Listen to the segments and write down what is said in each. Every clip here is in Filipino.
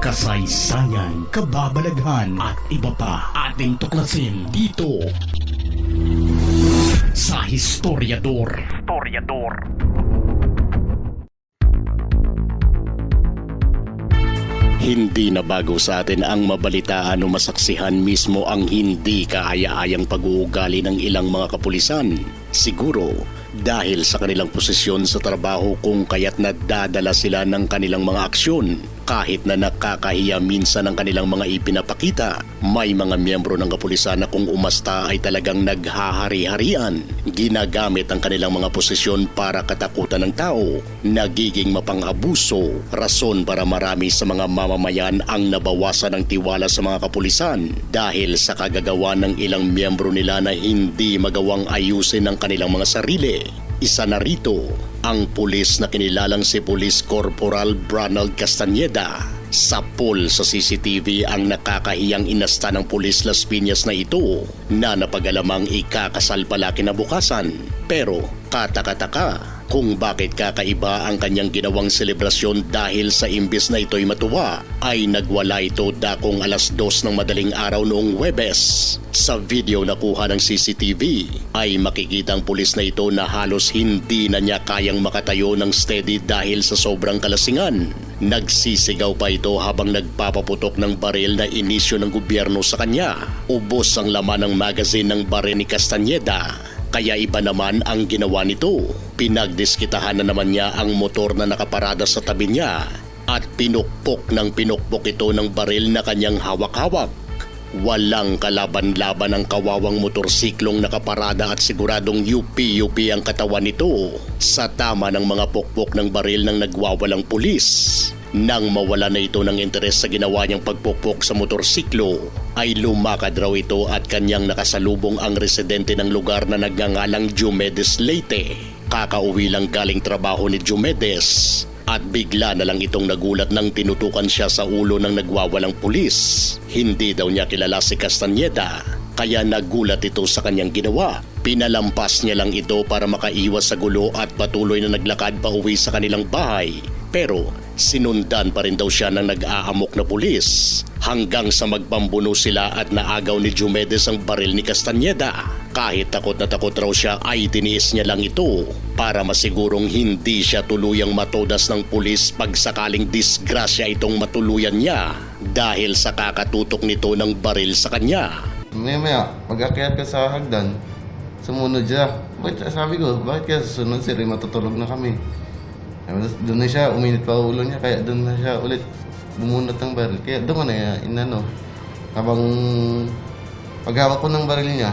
kasaysayan, kababalaghan at iba pa ating tuklasin dito sa Historiador. Historiador. Hindi na bago sa atin ang mabalitaan o masaksihan mismo ang hindi kaaya-ayang pag-uugali ng ilang mga kapulisan. Siguro dahil sa kanilang posisyon sa trabaho kung kaya't nadadala sila ng kanilang mga aksyon kahit na nakakahiya minsan ang kanilang mga ipinapakita. May mga miyembro ng kapulisan na kung umasta ay talagang naghahari-harian. Ginagamit ang kanilang mga posisyon para katakutan ng tao. Nagiging mapang-abuso. Rason para marami sa mga mamamayan ang nabawasan ng tiwala sa mga kapulisan dahil sa kagagawa ng ilang miyembro nila na hindi magawang ayusin ang kanilang mga sarili. Isa na rito ang pulis na kinilalang si Police Corporal Bronald Castaneda. Sa pool sa CCTV ang nakakahiyang inasta ng pulis Las Piñas na ito na napagalamang ikakasal pala kinabukasan. Pero kataka-taka kung bakit kakaiba ang kanyang ginawang selebrasyon dahil sa imbis na ito'y matuwa ay nagwala ito dakong alas dos ng madaling araw noong Webes. Sa video na kuha ng CCTV ay makikita ang pulis na ito na halos hindi na niya kayang makatayo ng steady dahil sa sobrang kalasingan. Nagsisigaw pa ito habang nagpapaputok ng baril na inisyo ng gobyerno sa kanya. Ubos ang laman ng magazine ng baril ni Castaneda kaya iba naman ang ginawa nito. Pinagdiskitahan na naman niya ang motor na nakaparada sa tabi niya at pinukpok ng pinukpok ito ng baril na kanyang hawak-hawak. Walang kalaban-laban ang kawawang motorsiklong nakaparada at siguradong UP-UP ang katawan nito sa tama ng mga pukpok ng baril ng nagwawalang pulis. Nang mawala na ito ng interes sa ginawa niyang pagpukpok sa motorsiklo, ay lumakad raw ito at kanyang nakasalubong ang residente ng lugar na nagngangalang Diomedes Leyte. Kakauwi lang galing trabaho ni Diomedes at bigla na lang itong nagulat nang tinutukan siya sa ulo ng nagwawalang pulis. Hindi daw niya kilala si Castaneda kaya nagulat ito sa kanyang ginawa. Pinalampas niya lang ito para makaiwas sa gulo at patuloy na naglakad pa uwi sa kanilang bahay. Pero sinundan pa rin daw siya ng nag-aamok na pulis hanggang sa magpambuno sila at naagaw ni Diomedes ang baril ni Castaneda. Kahit takot na takot raw siya ay tiniis niya lang ito para masigurong hindi siya tuluyang matodas ng pulis pag sakaling disgrasya itong matuluyan niya dahil sa kakatutok nito ng baril sa kanya. Maya maya, pag-akyat ka sa hagdan, sumunod siya. Bakit, sabi ko, bakit kaya susunod eh, matutulog na kami. Doon na siya, uminit pa ulo niya, kaya doon na siya ulit bumunot ng baril. Kaya doon ko na inano. Habang paghawak ko ng baril niya,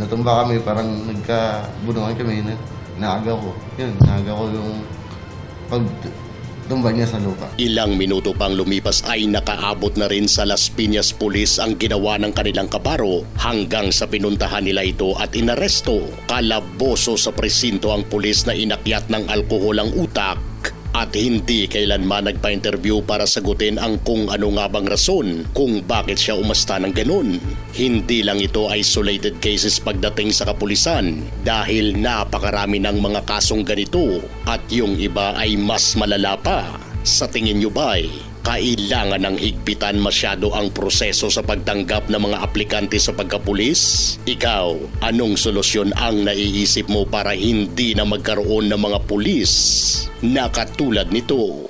natumba kami, parang nagkabunuan kami, na, naagaw ko. Yun, naagaw ko yung pag tumba niya sa lupa. Ilang minuto pang lumipas ay nakaabot na rin sa Las Piñas Police ang ginawa ng kanilang kabaro hanggang sa pinuntahan nila ito at inaresto. Kalaboso sa presinto ang pulis na inakyat ng alkohol ang utak at hindi kailanman nagpa-interview para sagutin ang kung ano nga bang rason kung bakit siya umasta ng ganun. Hindi lang ito isolated cases pagdating sa kapulisan dahil napakarami ng mga kasong ganito at yung iba ay mas malala pa. Sa tingin nyo ba'y kailangan ng higpitan masyado ang proseso sa pagtanggap ng mga aplikante sa pagkapulis? Ikaw, anong solusyon ang naiisip mo para hindi na magkaroon ng mga pulis na katulad nito?